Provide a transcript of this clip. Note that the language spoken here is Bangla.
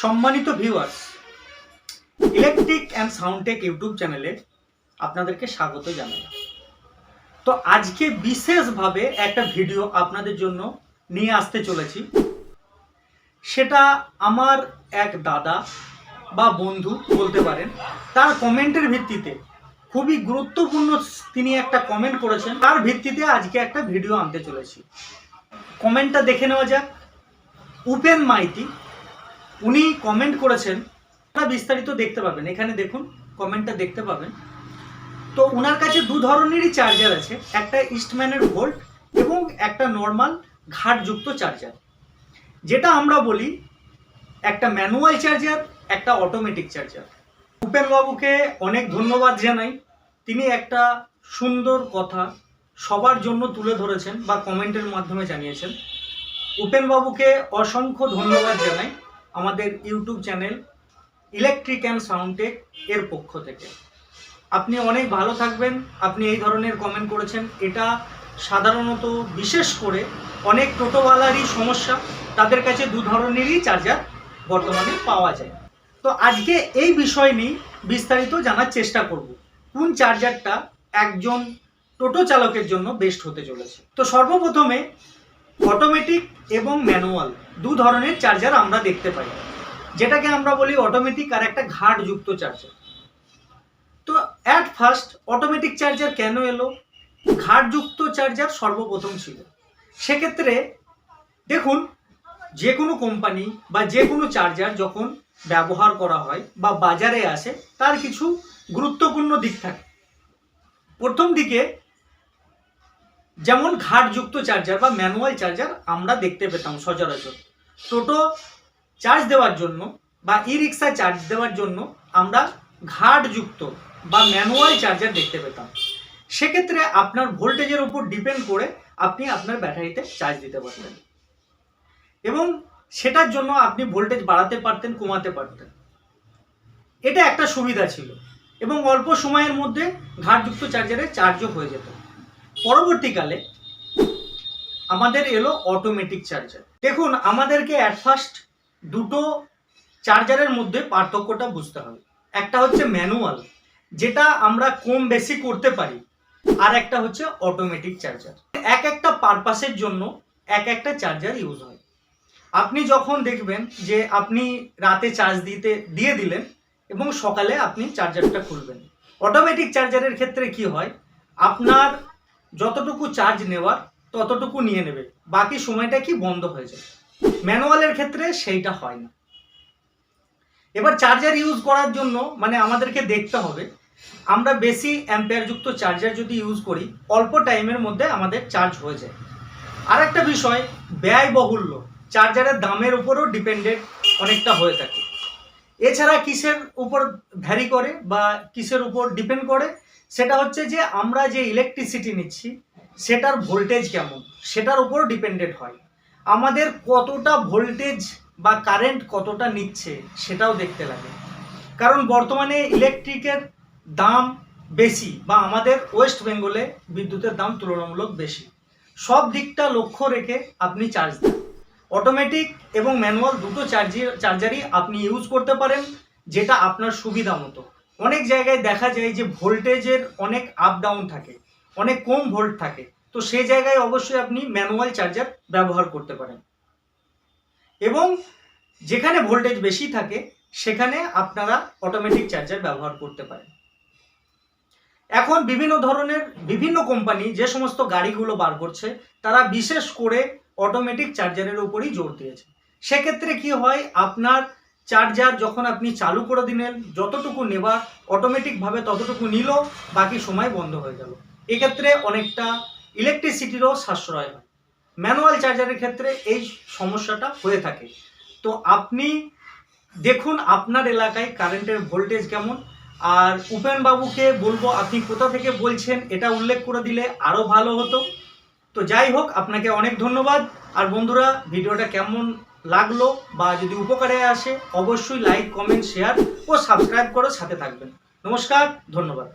সম্মানিত viewers electric and Soundtech YouTube চ্যানেলে আপনাদেরকে স্বাগত জানাই। তো আজকে বিশেষভাবে একটা ভিডিও আপনাদের জন্য নিয়ে আসতে চলেছি। সেটা আমার এক দাদা বা বন্ধু বলতে পারেন, তার কমেন্টের ভিত্তিতে খুবই গুরুত্বপূর্ণ তিনি একটা কমেন্ট করেছেন। তার ভিত্তিতে আজকে একটা ভিডিও আনতে চলেছি। কমেন্টটা দেখে নেওয়া যাক। উপেন মাইতি উনি কমেন্ট করেছেন, আপনারা বিস্তারিত দেখতে পাবেন। এখানে দেখুন কমেন্টটা দেখতে পাবেন। তো ওনার কাছে দু ধরনেরই চার্জার আছে, একটা ইস্টম্যানের ভোল্ট এবং একটা নর্মাল ঘাটযুক্ত চার্জার যেটা আমরা বলি একটা ম্যানুয়াল চার্জার একটা অটোমেটিক চার্জার উপেনবাবুকে অনেক ধন্যবাদ জানাই। তিনি একটা সুন্দর কথা সবার জন্য তুলে ধরেছেন বা কমেন্টের মাধ্যমে জানিয়েছেন। উপেনবাবুকে অসংখ্য ধন্যবাদ জানাই। আমাদের YouTube channel electric and Soundtech এর পক্ষ থেকে। আপনি অনেক ভালো থাকবেন, আপনি এই ধরনের কমেন্ট করেছেন। এটা সাধারণত বিশেষ করে অনেক টোটোওয়ালারই সমস্যা, তাদের কাছে দু ধরনেরই চার্জার বর্তমানে পাওয়া যায়। তো আজকে এই বিষয় নিয়ে বিস্তারিত জানার চেষ্টা করব। কোন চার্জারটা একজন টোটো চালকের জন্য বেস্ট হতে চলেছে? তো সর্বপ্রথমে অটোমেটিক এবং ম্যানুয়াল দু ধরনের চার্জার আমরা দেখতে পাই। যেটাকে আমরা বলি অটোমেটিক আর একটা ঘাটযুক্ত চার্জার তো অ্যাট ফার্স্ট অটোমেটিক চার্জার কেন এলো? ঘাটযুক্ত চার্জার সর্বপ্রথম ছিল। সেক্ষেত্রে দেখুন যে কোনো কোম্পানি বা যে কোনো চার্জার যখন ব্যবহার করা হয় বা বাজারে আসে, তার কিছু গুরুত্বপূর্ণ দিক থাকে। প্রথম দিকে যেমন ঘাটযুক্ত চার্জার বা ম্যানুয়াল চার্জার আমরা দেখতে পেতাম সচরাচর। টোটো চার্জ দেওয়ার জন্য বা ই রিক্সা চার্জ দেওয়ার জন্য আমরা ঘাটযুক্ত বা ম্যানুয়াল চার্জার দেখতে পেতাম। সেক্ষেত্রে আপনার ভোল্টেজের উপর ডিপেন্ড করে আপনি আপনার ব্যাটারিতে চার্জ দিতে পারতেন। এবং সেটার জন্য আপনি ভোল্টেজ বাড়াতে পারতেন, কমাতে পারতেন। এটা একটা সুবিধা ছিল এবং অল্প সময়ের মধ্যে ঘাটযুক্ত চার্জারে চার্জও হয়ে যেত। পরবর্তীকালে আমাদের এলো অটোমেটিক চার্জার দেখুন, আমাদেরকে অ্যাট ফার্স্ট দুটো চার্জারের মধ্যে পার্থক্যটা বুঝতে হবে। একটা হচ্ছে ম্যানুয়াল যেটা আমরা কম বেশি করতে পারি, আর একটা হচ্ছে অটোমেটিক চার্জার এক একটা পারপাসের জন্য এক একটা চার্জার ইউজ হয়। আপনি যখন দেখবেন যে আপনি রাতে চার্জ দিতে, দিয়ে দিলেন এবং সকালে আপনি চার্জারটা খুলবেন। অটোমেটিক চার্জারের ক্ষেত্রে কি হয়? আপনার যতটুকু চার্জ নেওয়ার, ততটুকু নিয়ে নেবে। বাকি সময়টা কি বন্ধ হয়ে যায় ম্যানুয়ালের ক্ষেত্রে সেইটা হয় না। এবার চার্জার ইউজ করার জন্য মানে আমাদেরকে দেখতে হবে, আমরা বেশি অ্যাম্পেয়ারযুক্ত চার্জার যদি ইউজ করি, অল্প টাইমের মধ্যে আমাদের চার্জ হয়ে যায়। আর একটা বিষয়, ব্যয়বহুল্য। চার্জারের দামের উপরও ডিপেন্ডেন্ট অনেকটা হয়ে থাকে। এছাড়া কিসের উপর ভ্যারি করে বা কিসের উপর ডিপেন্ড করে? সেটা হচ্ছে যে আমরা যে ইলেকট্রিসিটি নিচ্ছি, সেটার ভোল্টেজ কেমন? সেটার উপর ডিপেন্ডেন্ট হয়। আমাদের কতটা ভোল্টেজ বা কারেন্ট কতটা নিচ্ছে, সেটাও দেখতে লাগে। কারণ বর্তমানে ইলেকট্রিকের দাম বেশি বা আমাদের ওয়েস্ট বেঙ্গলে বিদ্যুতের দাম তুলনামূলক বেশি। সব দিকটা লক্ষ্য রেখে আপনি চার্জ দেন। অটোমেটিক এবং ম্যানুয়াল দুটো চার্জার চার্জারই আপনি ইউজ করতে পারেন, যেটা আপনার সুবিধা মতো। অনেক জায়গায় দেখা যায় যে ভোল্টেজের অনেক আপ ডাউন থাকে, অনেক কম ভোল্ট থাকে। তো সে জায়গায় অবশ্যই আপনি ম্যানুয়াল চার্জার ব্যবহার করতে পারেন। এবং যেখানে ভোল্টেজ বেশি থাকে, সেখানে আপনারা অটোমেটিক চার্জার ব্যবহার করতে পারেন। এখন বিভিন্ন ধরনের বিভিন্ন কোম্পানি যে সমস্ত গাড়িগুলো বার করছে, তারা বিশেষ করে অটোমেটিক চার্জারের উপরই জোর দিয়েছে। সেক্ষেত্রে কি হয়, আপনার চার্জার যখন আপনি চালু করে দিলেন, যতটুকু নেবার অটোমেটিকভাবে ততটুকু নিল, বাকি সময় বন্ধ হয়ে গেল। এক্ষেত্রে অনেকটা ইলেকট্রিসিটিরও সাশ্রয় হয়। ম্যানুয়াল চার্জারের ক্ষেত্রে এই সমস্যাটা হয়ে থাকে। তো আপনি দেখুন, আপনার এলাকায় কারেন্টের ভোল্টেজ কেমন। আর উপেন বাবুকে বলব, আপনি কোথা থেকে বলছেন, এটা উল্লেখ করে দিলে আরও ভালো হতো। তো যাই হোক, আপনাকে অনেক ধন্যবাদ। আর বন্ধুরা, ভিডিওটা কেমন লাগল বা যদি উপকারে আসে, অবশ্যই লাইক কমেন্ট শেয়ার ও সাবস্ক্রাইব করে সাথে থাকবেন। নমস্কার, ধন্যবাদ।